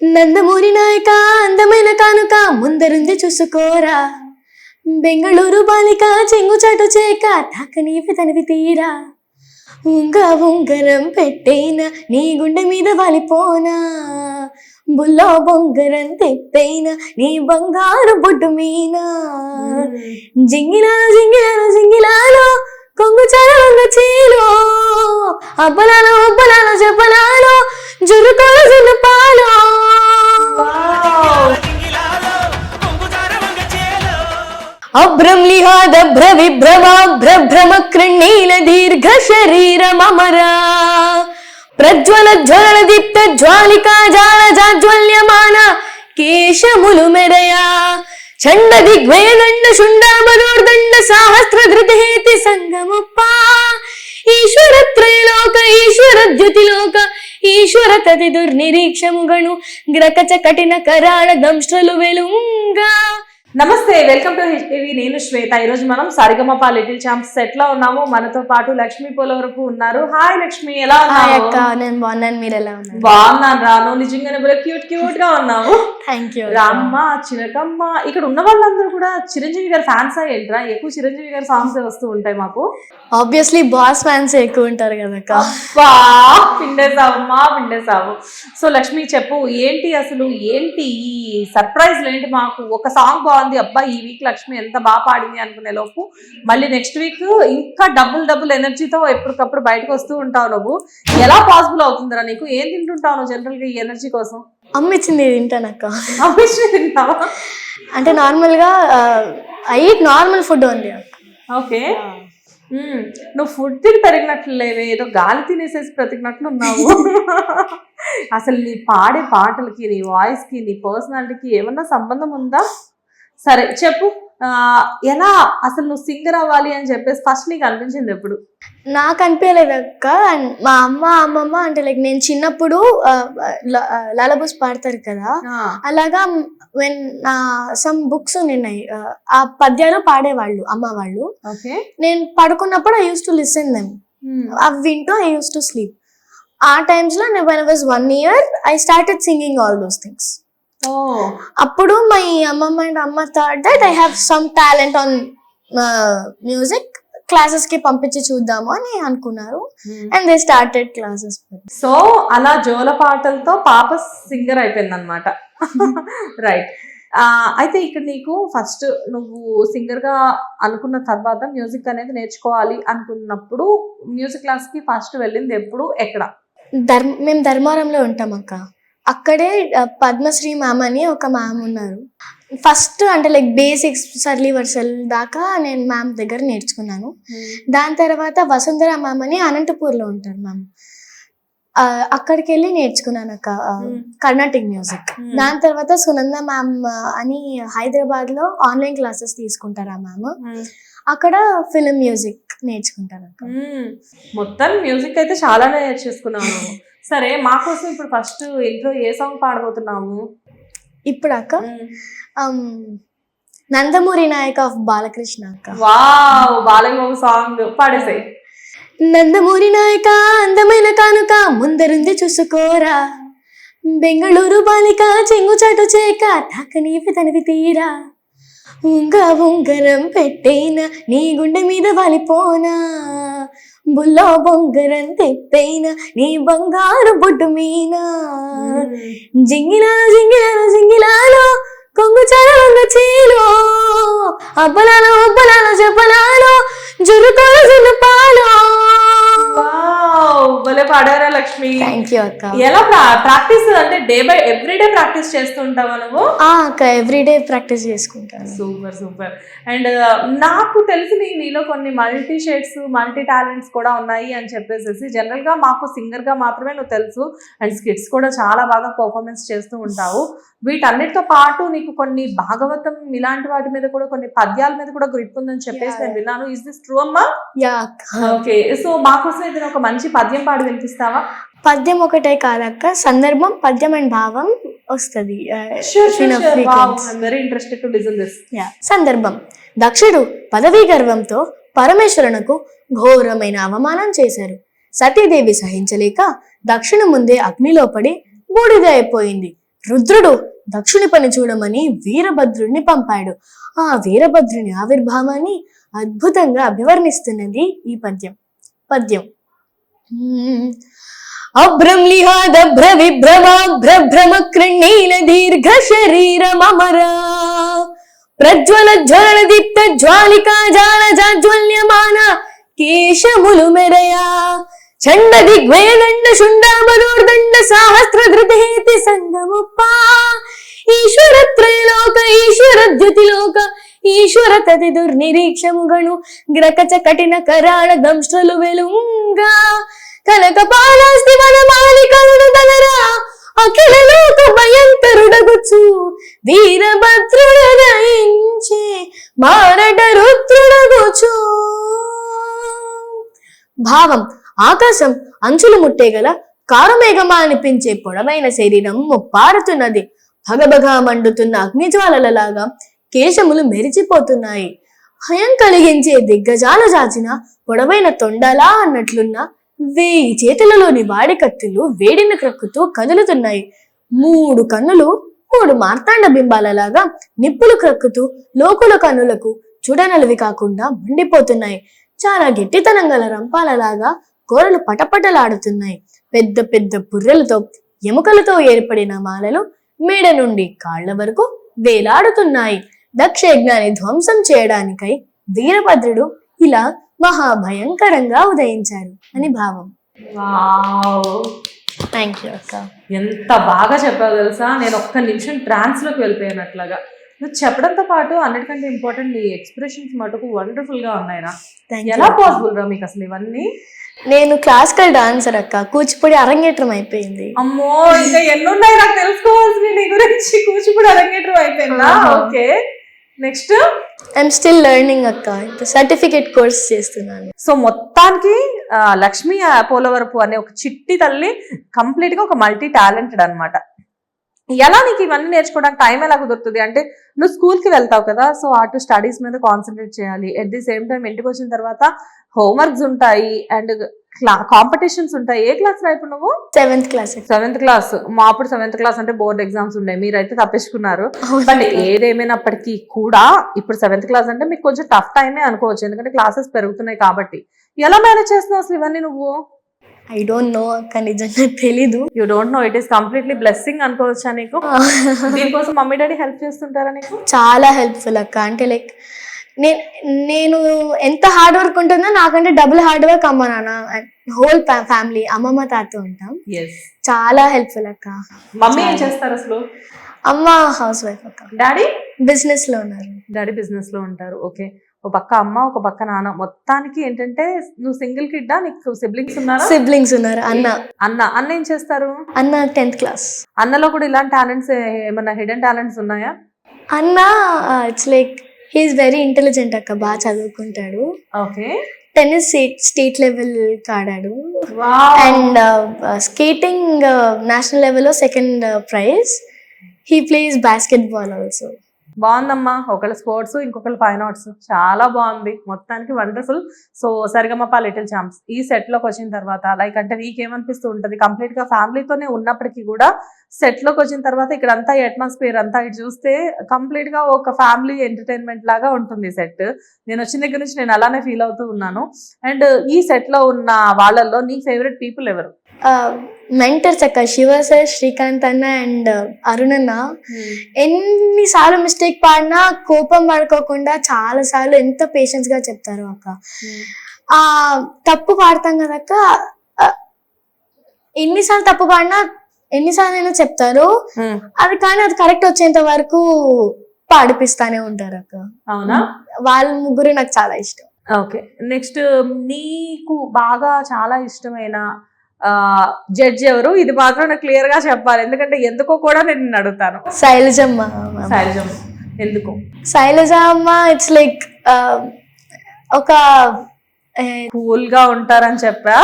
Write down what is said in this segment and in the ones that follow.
నందమూరి నాయక అందమైన కానుక ముందరుంది చూసుకోరా. బెంగళూరు బాలిక చెంగు చాటు చేక తాకనీవి తనివి తీరా. ఉంగ ఉంగరం పెట్టేనా నీ గుండె మీద వాలిపోనా. బుల్లో బొంగరం తెప్పైనా నీ బంగారు బొడ్డు మీనా. జింగిలాలు జింగిలాలు జింగిలాలు కొంగు చరవంగ చీలో. అబ్బలాలు అబ్బలాలు చెప్పలాలు జురుకోల జునుపాలు అభ్రం లిహాదభ్ర విభ్రమాభ్ర కృణీల దీర్ఘ శరీరమరా ప్రజ్వల జ్వలన దీప్త జ్వాలికా జాల జాజ్వల్యమాన కేశములు మెరయా చండ దిగ్వయదండ శుండామనోర్దండ సాహస్ర ధృతేతి సంగమప్ప ఈశ్వర త్రైలోక ఈశ్వర ద్యుతిలోక ఈశ్వర తది దుర్నిరీక్షము గణు గ్రకచ కఠిన కరాళ దంష్ట్రలు వెలుంగా నమస్తే వెల్కమ్ టు హెచ్టీవీ. నేను శ్వేత. ఈ రోజు మనం సరిగమప లిటిల్ ఛాంప్స్ సెట్లో ఉన్నాము. మనతో పాటు లక్ష్మీ పోలవరపు ఉన్నారు. హాయ్ లక్ష్మి ఎలా ఉన్నావు? అక్క నేను బాగున్నాను. మీరు ఎలా ఉన్నారు? బాగున్నాను రాను నిజంగానే భలే క్యూట్ క్యూట్గా ఉన్నావు థ్యాంక్ యూ రామ్మ చిలకమ్మ ఇక్కడ ఉన్న వాళ్ళందరూ కూడా చిరంజీవి గారి ఫ్యాన్స్ అయ్యేంట్రా ఎక్కువ చిరంజీవి గారి సాంగ్స్ వస్తూ ఉంటాయి మాకు. ఆబ్వియస్లీ బాస్ ఫ్యాన్స్ ఎక్కువ ఉంటారు కదా అబ్బా పిండేసావమ్మా పిండేసావు సో లక్ష్మి చెప్పు ఏంటి అసలు? ఏంటి ఈ సర్ప్రైజ్ ఏంటి మాకు? ఒక సాంగ్ బాగుంది అబ్బా ఈ వీక్ లక్ష్మి ఎంత బాగా పాడింది అనుకునే లోపు మళ్ళీ నెక్స్ట్ వీక్ ఇంకా డబుల్ డబుల్ ఎనర్జీతో ఎప్పటికప్పుడు బయటకు వస్తూ ఉంటావు నువ్వు. ఎలా పాసిబుల్ అవుతుందిరా నీకు? ఏం తింటుంటావు నువ్వు జనరల్గా ఈ ఎనర్జీ కోసం? అమ్మ ఇచ్చింది తింటానక్క అవిష్ని తింటావా? అంటే నార్మల్గా ఐ నార్మల్ ఫుడ్ ఉంది ఓకే. నువ్వు ఫుడ్ తిని పెరిగినట్లు లేవే ఏదో గాలి తినేసేసి బ్రతికినట్లు ఉన్నావు అసలు నీ పాడే పాటలకి నీ వాయిస్కి నీ పర్సనాలిటీకి ఏమన్నా సంబంధం ఉందా? సరే చెప్పు. ఎలా అసలు నువ్వు సింగర్ అవ్వాలి అని చెప్పేసి ఫస్ట్ నీకు అనిపించింది ఎప్పుడు? నాకు అనిపించలేదు అక్క. మా అమ్మ అమ్మమ్మ అంటే లైక్ నేను చిన్నప్పుడు లలబుస్ పాడతారు కదా. అలాగా వెన్ నా సమ్ బుక్స్ ఉన్నాయి. ఆ పద్యాలు పాడేవాళ్ళు అమ్మ వాళ్ళు. ఓకే. నేను పడుకున్నప్పుడు I use to listen them అవి వింటూ ఐ యూస్ టు స్లీప్ ఆ టైమ్స్లో నేను when year I started singing all those things అప్పుడు మై అమ్మమ్మ అండ్ అమ్మ thought that I have some talent on music క్లాసెస్కి పంపించి చూద్దాము అని అనుకున్నారు. And they started classes so అలా జోల పాటలతో పాప సింగర్ అయిపోయింది అనమాట రైట్ అయితే ఇక్కడ నీకు ఫస్ట్ నువ్వు సింగర్గా అనుకున్న తర్వాత మ్యూజిక్ అనేది నేర్చుకోవాలి అనుకున్నప్పుడు మ్యూజిక్ క్లాస్కి ఫస్ట్ వెళ్ళింది ఎప్పుడు? ఎక్కడ? ధర్మ మేము ధర్మారంలో ఉంటాం అక్క. అక్కడే పద్మశ్రీ మ్యామ్ అని ఒక మ్యామ్ ఉన్నారు. ఫస్ట్ అంటే లైక్ బేసిక్స్ సర్లీ వర్సల్ దాకా నేను మ్యామ్ దగ్గర నేర్చుకున్నాను. దాని తర్వాత వసుంధర మ్యామ్ అని అనంతపూర్లో ఉంటారు మ్యామ్. అక్కడికి వెళ్ళి నేర్చుకున్నాను అక్క Hmm. కర్ణాటిక్ మ్యూజిక్. దాని తర్వాత సునంద మ్యామ్ అని హైదరాబాద్లో ఆన్లైన్ క్లాసెస్ తీసుకుంటారు ఆ మ్యామ్. అక్కడ ఫిలిం మ్యూజిక్ అక్క మ్మ్. మొత్తం మ్యూజిక్ అయితే చాలానే నేర్చేసుకున్నావు నువ్వు. సరే మా కోసం ఇప్పుడు ఫస్ట్ ఇంట్లో ఏ సాంగ్ పాడబోతున్నాము? ఇప్పుడు అక్క నందమూరి నాయక ఆఫ్ బాలకృష్ణ అక్క. వావ్ బాలయ్య సాంగ్ పాడేసాయి. నందమూరి నాయక అందమైన కానుక ముందరుంది చూసుకోరా. బెంగళూరు బాలిక చెంగు చాటు చేక తాకనీవి తనివి తీరా. ఉంగ ఉంగరం పెట్టేనా నీ గుండె మీద వాలిపోనా? బుల్లో బొంగరం తెప్పైనా నీ బంగారు బొడ్డు మీనా? జింగిలాలు జింగిలాలు జింగిలాలు కొంగు చరవంగ చీలో. అబ్బలాలు అబ్బలాలు చెప్పలాలు జురుకోల జునుపాలు వావ్ భలే పాడారా లక్ష్మి. థ్యాంక్ యూ అక్క. ఎలా ప్రాక్టీస్ అంటే day by every day practice చేస్తుంటావా నువ్వు? అక్క ఎవ్రీడే ప్రాక్టీస్ చేసుకుంటాను. Super super. అండ్ నాకు తెలిసి నీలో కొన్ని మల్టీ షేడ్స్ మల్టీ టాలెంట్స్ కూడా ఉన్నాయి అని చెప్పేసి జనరల్గా మాకు సింగర్గా మాత్రమే నువ్వు తెలుసు. అండ్ స్కిట్స్ కూడా చాలా బాగా పర్ఫార్మెన్స్ చేస్తూ ఉంటావు. వీటన్నిటితో పాటు నీకు కొన్ని భాగవతం ఇలాంటి వాటి మీద కూడా కొన్ని పద్యాల మీద కూడా గ్రిప్ ఉందని చెప్పేసి నేను విన్నాను. ఇస్ దిస్ ట్రూ అమ్మా? యా ఓకే సో మాకోసం ఏదైనా ఒక మంచి పద్యం పాడి వినిపిస్తావా? పద్యం ఒకటే కాదక్క. సందర్భం పద్యం అండ్ భావం వస్తుంది. Very interested to listen this సందర్భం. దక్షుడు పదవీ గర్వంతో పరమేశ్వరునకు ఘోరమైన అవమానం చేశారు. సతీదేవి సహించలేక దక్షిణ ముందే అగ్నిలో పడి బూడిద అయిపోయింది. రుద్రుడు దక్షుని పని చూడమని వీరభద్రుడిని పంపాడు. ఆ వీరభద్రుని ఆవిర్భావాన్ని అద్భుతంగా అభివర్ణిస్తున్నది ఈ పద్యం. పద్యం. మ్మ్. అభ్రంలిహాదభ్ర విభ్రమాభ్రభ్రమ కృణీల దీర్ఘ శరీరమమరా ప్రజ్వల జ్వలన దీప్త జ్వాలికా జాల జాజ్వల్యమాన కేశములు మెరయా. చండ దిగ్వయదండ శుండామరోర్దండ సహస్ర ధృతేతి సంగముప్ప. ఈశ్వర త్రైలోక ఈశ్వర ద్యుతిలోక ఈశ్వర తది దుర్నిరీక్షముగణు గ్రకచ కఠిన కరాళ దంశలు వెలుంగా. కనక పాలాస్తి వన మాలికలుడు దలరా అఖిల లోక భయంకరుడగుచు వీరభద్రుడు దయించే మారట రుద్రుడగుచు. భావం ఆకాశం అంచులు ముట్టేగల కారుమేఘమా అనిపించే పొడవైన శరీరం ముప్పారుతున్నది. భగభగా మండుతున్న అగ్నిజ్వాలలలాగా కేశములు మెరిచిపోతున్నాయి. భయం కలిగించే దిగ్గజాలు జాచిన పొడవైన తొండలా అన్నట్లున్న వేయి చేతులలోని వాడి కత్తులు వేడిని క్రక్కుతూ కదులుతున్నాయి. మూడు కన్నులు మూడు మార్తాండ బింబాలలాగా నిప్పులు క్రక్కుతూ లోకుల కన్నులకు చూడనలవి కాకుండా మండిపోతున్నాయి. చాలా గట్టితనం గల రంపాలలాగా కూరలు పటపటలాడుతున్నాయి. పెద్ద పెద్ద బుర్రెలతో ఎముకలతో ఏర్పడిన మాలలు మేడ నుండి కాళ్ళ వరకు వేలాడుతున్నాయి. దక్షయజ్ఞాన్ని ధ్వంసం చేయడానికై వీరభద్రుడు ఇలా మహాభయంకరంగా ఉదయించారు అని భావం. థ్యాంక్ యూ అక్క. ఎంత బాగా చెప్పావు తెలుసా? నేను ఒక్క నిమిషం ట్రాన్స్లోకి వెళ్ళిపోయాను అట్లాగా నువ్వు చెప్పడంతో పాటు అన్నిటికంటే ఇంపార్టెంట్ నీ ఎక్స్ప్రెషన్స్ మటుకు వండర్ఫుల్గా ఉన్నాయిరా థ్యాంక్ ఎలా పాసిబుల్ రా మీకు అసలు ఇవన్నీ? నేను క్లాసికల్ డాన్సర్ అక్క. కూచిపూడి అరంగేట్రం అయిపోయింది. అమ్మో ఇంకా ఎన్ని ఉన్నాయి నాకు తెలుసుకోవాల్సింది నీ గురించి. కూచిపూడి అరంగేట్రం అయిపోయిందా. Okay next I'm still learning అక్క. సర్టిఫికేట్ కోర్స్ చేస్తున్నాను. సో మొత్తానికి ఆ, లక్ష్మీ పోలవరపు అనే ఒక చిట్టి తల్లి కంప్లీట్గా ఒక మల్టీ టాలెంటెడ్ అన్నమాట. ఎలా నీకు ఇవన్నీ నేర్చుకోవడానికి టైం ఎలా కుదురుతుంది అంటే నువ్వు స్కూల్కి వెళ్తావు కదా సో అటు స్టడీస్ మీద కాన్సన్ట్రేట్ చేయాలి. ఎట్ ది సేమ్ టైం ఇంటికి వచ్చిన తర్వాత హోంవర్క్స్ ఉంటాయి అండ్ కాంపిటీషన్స్ ఉంటాయి. ఏ క్లాస్ ఇప్పుడు నువ్వు? సెవెంత్ క్లాస్ సెవెంత్ క్లాస్ మా అప్పుడు సెవెంత్ క్లాస్ అంటే బోర్డ్ ఎగ్జామ్స్ ఉన్నాయి మీరైతే తప్పించుకున్నారు. బట్ ఏదేమైనప్పటికీ కూడా ఇప్పుడు సెవెంత్ క్లాస్ అంటే మీకు కొంచెం టఫ్ టైమే అనుకోవచ్చు. ఎందుకంటే క్లాసెస్ పెరుగుతున్నాయి కాబట్టి. ఎలా మేనేజ్ చేస్తున్నావు అసలు ఇవన్నీ నువ్వు? ఐ డోంట్ నో అక్క నిజంగా తెలీదు. You don't know it is completely blessing అనుకోవచ్చా నీకు? దీనికోసం మమ్మీ డాడీ హెల్ప్ చేస్తుంటారా నీకు? చాలా హెల్ప్ఫుల్ అక్క. అంటే లైక్ నేను నేను ఎంత హార్డ్ వర్క్ ఉంటుందో నాకంటే డబుల్ హార్డ్ వర్క్ అమ్మ నాన్న హోల్ ఫ్యామిలీ అమ్మమ్మ తాత ఉంటాం. చాలా హెల్ప్ఫుల్ అక్క. మమ్మీ ఏం చేస్తారు అసలు? అమ్మ హౌస్ వైఫ్ అక్క. డాడీ బిజినెస్లో ఉన్నారు. డాడీ బిజినెస్లో ఉంటారు. ఓకే ఒక పక్క అమ్మ ఒక పక్క నాన్న. మొత్తానికి ఏంటంటే నువ్వు సింగిల్ కిడ్డా? నీకు సిబ్లింగ్స్ ఉన్నారా? సిబ్లింగ్స్ ఉన్నారు. అన్న. అన్న. అన్న ఏం చేస్తారు? అన్న టెన్త్ క్లాస్. అన్నలో కూడా ఇలాంటి టాలెంట్స్ ఏమన్నా హిడెన్ టాలెంట్స్ ఉన్నాయా? అన్న it's like he is very intelligent అక్క. బాగా చదువుకుంటాడు. ఓకే. టెన్నిస్ స్టేట్ లెవెల్ ఆడాడు వావ్! అండ్ స్కేటింగ్ నేషనల్ లెవెల్లో second prize. He plays basketball also బాగుందమ్మా. ఒకళ్ళ స్పోర్ట్స్ ఇంకొకళ్ళు ఫైన్ ఆర్ట్స్ చాలా బాగుంది. మొత్తానికి wonderful. So Saregamapa little champs. ఈ సెట్లోకి వచ్చిన తర్వాత లైక్ అంటే నీకేమనిపిస్తూ ఉంటది. కంప్లీట్గా ఫ్యామిలీతోనే ఉన్నప్పటికీ కూడా సెట్లోకి వచ్చిన తర్వాత ఇక్కడ అంతా అట్మాస్ఫియర్ అంతా ఇటు చూస్తే కంప్లీట్గా ఒక ఫ్యామిలీ ఎంటర్టైన్మెంట్ లాగా ఉంటుంది సెట్ నేను వచ్చిన దగ్గర నుంచి నేను అలానే ఫీల్ అవుతూ ఉన్నాను. అండ్ ఈ సెట్లో ఉన్న వాళ్ళల్లో నీ ఫేవరెట్ పీపుల్ ఎవరు? మెంటర్స్ అక్క శివ సార్ శ్రీకాంత్ అన్న అండ్ అరుణ్ అన్న. ఎన్నిసార్లు మిస్టేక్ పాడినా కోపం పడుకోకుండా చాలా సార్లు ఎంత పేషెన్స్గా చెప్తారు అక్క. ఆ తప్పు పాడతాం కదక్క ఎన్నిసార్లు తప్పు పాడినా ఎన్నిసార్లు అయినా చెప్తారు. అది కానీ అది కరెక్ట్ వచ్చేంత వరకు పాడిపిస్తానే ఉంటారు అక్క. అవునా? వాళ్ళ ముగ్గురు నాకు చాలా ఇష్టం. ఓకే. నెక్స్ట్ నీకు బాగా చాలా ఇష్టమైన జడ్జ్ ఎవరు? ఇది మాత్రం నాకు క్లియర్గా చెప్పాలి. ఎందుకంటే ఎందుకో కూడా నేను అడుగుతాను. శైలజమ్మ. శైలజం ఎందుకు? శైలజ అమ్మ ఇట్స్ లైక్ ఒక కూల్గా ఉంటారని చెప్పా.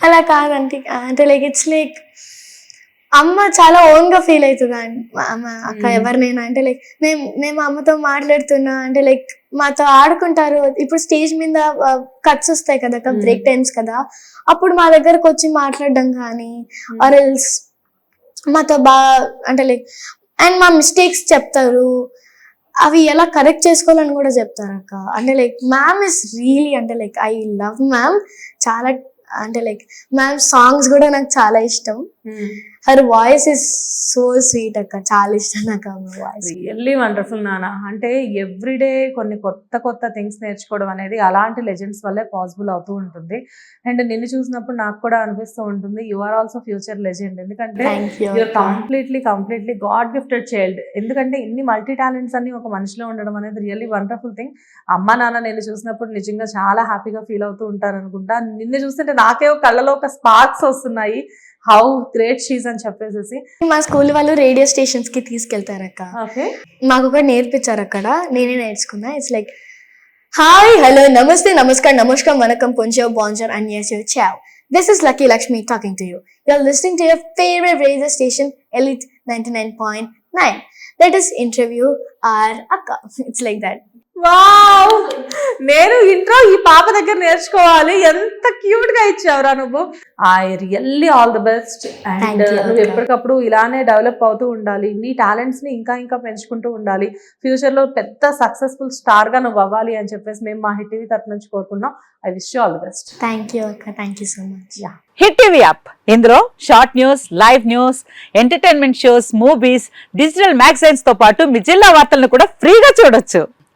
అలా కాదంటే అంటే లైక్ ఇట్స్ లైక్ అమ్మ చాలా ఓన్గా ఫీల్ అవుతుంది అమ్మ అక్క Mm. ఎవరినైనా. అంటే లైక్ మేము మేము అమ్మతో మాట్లాడుతున్నా అంటే లైక్ మాతో ఆడుకుంటారు. ఇప్పుడు స్టేజ్ మీద కట్స్ వస్తాయి కదా. బ్రేక్ టైమ్స్ కదా. అప్పుడు మా దగ్గరకు వచ్చి మాట్లాడడం కానీ ఆర్ ఎల్స్ మాతో బాగా అంటే లైక్ అండ్ మా మిస్టేక్స్ చెప్తారు. అవి ఎలా కరెక్ట్ చేసుకోవాలని కూడా చెప్తారు అక్క. అంటే లైక్ మ్యామ్ ఇస్ రియలీ అంటే లైక్ ఐ లవ్ మ్యామ్ చాలా అంటే లైక్ మ్యామ్ సాంగ్స్ కూడా నాకు చాలా ఇష్టం. Hmm. Her voice is so sweet అక్క. చాలా ఇష్టం నాకు ఆమె వాయిస్ రియల్లీ వండర్ఫుల్ నాన్న అంటే ఎవ్రీడే కొన్ని కొత్త కొత్త థింగ్స్ నేర్చుకోవడం అనేది అలాంటి లెజెండ్స్ వల్లే పాసిబుల్ అవుతూ ఉంటుంది. అండ్ నిన్ను చూసినప్పుడు నాకు కూడా అనిపిస్తూ ఉంటుంది you are also future legend ఎందుకంటే you're completely completely god gifted child ఎందుకంటే ఇన్ని మల్టీ టాలెంట్స్ అన్ని ఒక మనిషిలో ఉండడం అనేది రియల్లీ వండర్ఫుల్ థింగ్ అమ్మ నాన్న నేను చూసినప్పుడు నిజంగా చాలా హ్యాపీగా ఫీల్ అవుతూ ఉంటారు అనుకుంటా నిన్ను చూస్తుంటే నాకే ఒక కళ్ళలో ఒక స్పార్క్స్ వస్తున్నాయి. హౌ గ్రేట్ షీజ్ అని చెప్పేసి మా స్కూల్ వాళ్ళు రేడియో స్టేషన్స్కి తీసుకెళ్తారు అక్క మాకు ఒకటి నేర్పించారు అక్కడ. నేనే నేర్చుకున్నా. ఇట్స్ లైక్ హాయ్ హలో నమస్తే నమస్కార్ నమస్కారం వనకం పొంచో బాంజర్ and yes you chow this is Lucky Lakshmi talking to you you're listening to your favourite radio station elite ninety nine point nine that is interview are అక్క it's like that wow! నేను intro ఈ పాప దగ్గర నేర్చుకోవాలి. ఎంత క్యూట్గా ఇచ్చావురా నువ్వు. I really all the best and నువ్వు. ఎప్పటికప్పుడు ఇలానే డెవలప్ అవుతూ ఉండాలి. నీ టాలెంట్స్ని ఇంకా ఇంకా పెంచుకుంటూ ఉండాలి. ఫ్యూచర్లో పెద్ద సక్సెస్ఫుల్ స్టార్గా నువ్వు అవ్వాలి అని చెప్పేసి మేము మా హిట్ టీవీ తరఫు నుంచి కోరుకున్నాం I wish all the best thank you అక్క. Thank you so much hit TV app ఇందులో short news live news entertainment shows movies digital మ్యాగజైన్స్తో పాటు మీ జిల్లా వార్తలను కూడా ఫ్రీగా చూడొచ్చు.